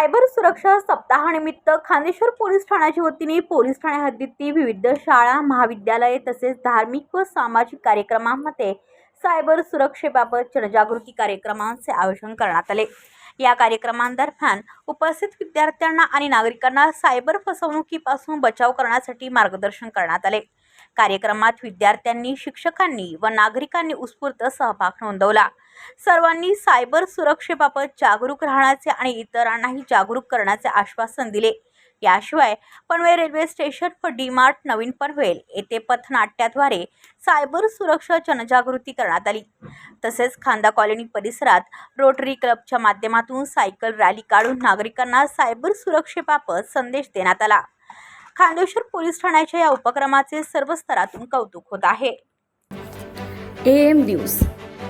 Cyber सुरक्षा सप्ताहानिमित्त Khandeshwar police ठाण्याच्या वतीने पोलीस ठाणे हद्दीतील विविध शाळा महाविद्यालये तसेच धार्मिक व सामाजिक कार्यक्रमांमध्ये सायबर सुरक्षेबाबत जनजागृती कार्यक्रमांचे आयोजन करण्यात आले. या कार्यक्रमांदरम्यान उपस्थित विद्यार्थ्यांना आणि नागरिकांना सायबर फसवणुकीपासून बचाव करण्यासाठी मार्गदर्शन करण्यात आले. कार्यक्रमात विद्यार्थ्यांनी शिक्षकांनी व नागरिकांनी उत्स्फूर्त सहभाग नोंदवला. सर्वांनी सायबर सुरक्षेबाबत जागरूक राहण्याचे आणि इतरांनाही जागरूक करण्याचे आश्वासन दिले. याशिवाय पनवेल रेल्वे स्टेशन व डी मार्ट नवीन पनवेल येथे पथनाट्याद्वारे सायबर सुरक्षा जनजागृती करण्यात आली. तसेच खांदा कॉलनी परिसरात रोटरी क्लबच्या माध्यमातून सायकल रॅली काढून नागरिकांना सायबर सुरक्षेबाबत संदेश देण्यात आला. खांदेश्वर पोलीस ठाण्याच्या या उपक्रमाचे सर्व स्तरातून कौतुक होत आहे. A M news.